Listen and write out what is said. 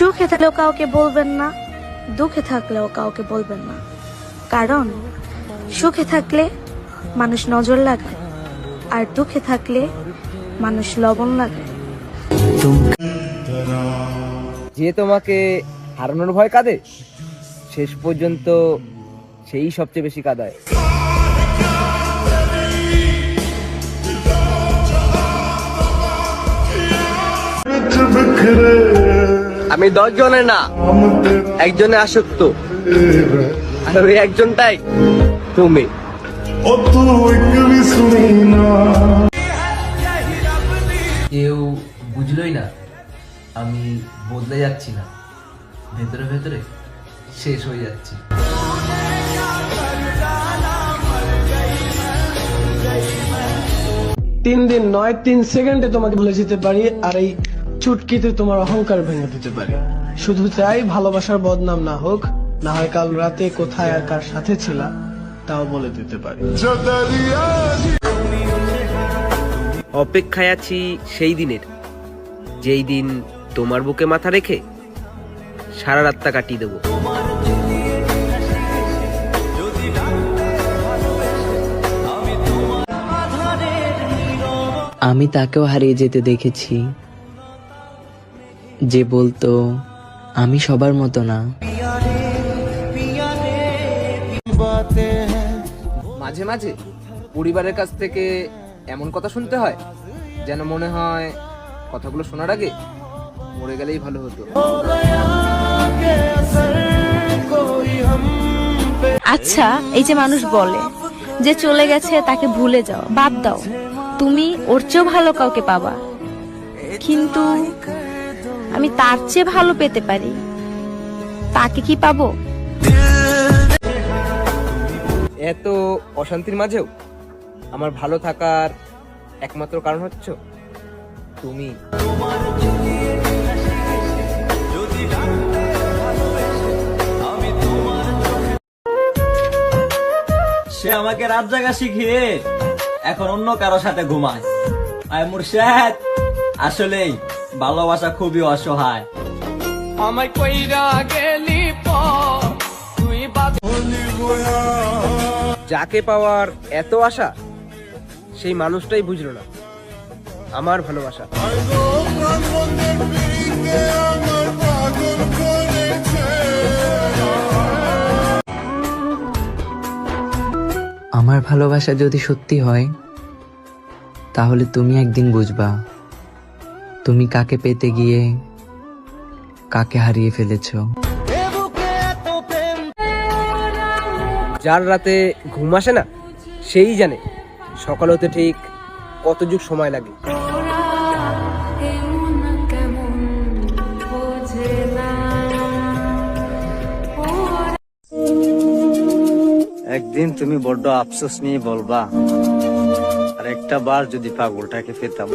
সুখে থাকলেও কাউকে বলবেন না দুঃখে থাকলেও কাউকে বলবেন না। কারণ সুখে থাকলে মানুষ নজর লাগায় আর দুঃখে থাকলে মানুষ লবণ লাগায়। যে তোমাকে হারানোর ভয় কাঁদে শেষ পর্যন্ত সেই সবচেয়ে বেশি কাঁদায়। আমি দশ জনের না একজনে আসক্ত। আর ওই একজনটাই তুমি। কেউ বুঝলই না আমি বদলে যাচ্ছি না। ভেতরে ভেতরে শেষ হয়ে যাচ্ছি। তিন দিন নয় তিন সেকেন্ডে তোমাকে ভুলে যেতে পারি আর এই চুটকিতে তোমার অহংকার ভেঙে দিতে পারি। শুধু চাই ভালোবাসার বদনাম না হোক না হয় কাল রাতে কোথায় আর কার সাথে ছিলা তাও বলে দিতে পারি। অপেক্ষায় আছি সেই দিনের যেই দিন তোমার বুকে মাথা রেখে সারা রাতটা কাটিয়ে দেবো। আমি তাকেও হারিয়ে যেতে দেখেছি। যে বলতো আমি সবার মতো না। মাঝে মাঝে পরিবারের কাছ থেকে এমন কথা শুনতে হয় যেন মনে হয় কথাগুলো শোনার আগে মরে গেলেই ভালো হতো। আচ্ছা এই যে মানুষ বলে যে চলে গেছে তাকে ভুলে যাও বাদ দাও। তুমি ওর চেয়েও ভালো কাউকে পাবা। কিন্তু আমি তার চেয়ে ভালো পেতে পারি। তাকে কি পাবো? এত অশান্তির মাঝেও আমার ভালো থাকার একমাত্র কারণ হচ্ছে তুমি। সে আমাকে রাত জাগা শিখিয়ে এখন অন্য কারও সাথে ঘুমায়। আয় মুর্শেদ আসলেই। ভালোবাসা খুবই অসহায়। আমায় কইরা গেলি তুই যাকে পাওয়ার এত আশা সেই মানুষটাই বুঝলো না। আমার ভালোবাসা। আমার ভালোবাসা যদি সত্যি হয় তাহলে তুমি একদিন বুঝবা। তুমি কাকে পেতে গিয়ে কাকে হারিয়ে ফেলেছ? যার রাতে ঘুম আসে না সেই জানে সকাল হতে ঠিক কত যুগ সময় লাগে। একদিন তুমি বড্ড আফসোস নিয়ে বলবা আর একটা বার যদি পাগলটাকে পেতাম।